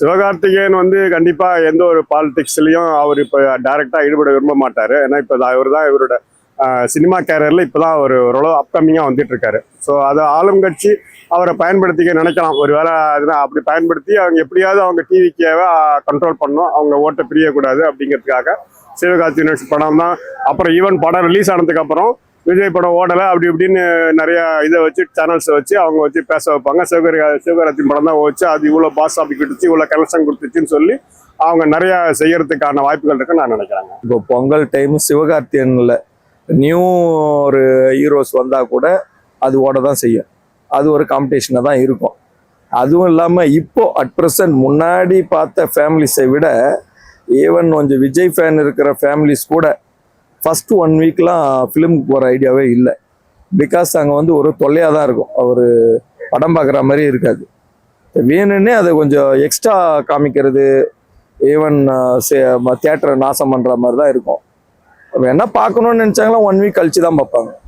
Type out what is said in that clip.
சிவகார்த்திகேயன் வந்து கண்டிப்பாக எந்த ஒரு பாலிடிக்ஸ்லையும் அவர் இப்போ டைரெக்டாக ஈடுபட விரும்ப மாட்டார். ஏன்னா இப்போ அவர் தான் இவரோட சினிமா கேரியரில் இப்போ தான் அவர் ஓரளவு அப்கமிங்காக வந்துட்டு இருக்காரு ஸோ அதை ஆளும் கட்சி அவரை பயன்படுத்திக்க நினைக்கலாம். ஒருவேளை அதுதான் அப்படி பயன்படுத்தி அவங்க எப்படியாவது அவங்க டிவிக்காக கண்ட்ரோல் பண்ணணும். அவங்க ஓட்டை பிரியக்கூடாது அப்படிங்கிறதுக்காக சிவகார்த்திகேயன் படம் தான். அப்புறம் ஈவன் படம் ரிலீஸ் ஆனதுக்கப்புறம் விஜய் படம் ஓடலை அப்படி இப்படின்னு நிறையா இதை வச்சு சேனல்ஸை வச்சு அவங்க வச்சு பேச வைப்பாங்க. சிவகரி சிவகார்த்தின் படம் தான் வச்சு அது இவ்வளோ பாஸ் ஆஃபி கொடுத்துச்சு இவ்வளோ கலெக்ஷன் கொடுத்துச்சுன்னு சொல்லி அவங்க நிறையா செய்யறதுக்கான வாய்ப்புகள் இருக்குன்னு நான் நினைக்கிறாங்க. இப்போ பொங்கல் டைம் சிவகார்த்தியனில் நியூ ஒரு ஹீரோஸ் வந்தால் கூட அது ஓட தான் செய்யும். அது ஒரு காம்படிஷனாக தான் இருக்கும். அதுவும் இல்லாமல் இப்போது அட் ப்ரெசன்ட் முன்னாடி பார்த்த ஃபேமிலிஸை விட ஈவன் கொஞ்சம் விஜய் ஃபேன் இருக்கிற ஃபேமிலிஸ் கூட ஃபஸ்ட்டு ஒன் வீக்லாம் ஃபிலிமுக்கு போகிற ஐடியாவே இல்லை. பிகாஸ் அங்கே வந்து ஒரு தொல்லையாக தான் இருக்கும். அவர் படம் பார்க்குற மாதிரி இருக்காது. வேணுன்னே அதை கொஞ்சம் எக்ஸ்ட்ரா காமிக்கிறது ஈவன் தேட்டரை நாசம் பண்ணுற மாதிரி தான் இருக்கும். அவங்க என்ன பார்க்கணுன்னு நினச்சாங்களா ஒன் வீக் கழிச்சு தான் பார்ப்பாங்க.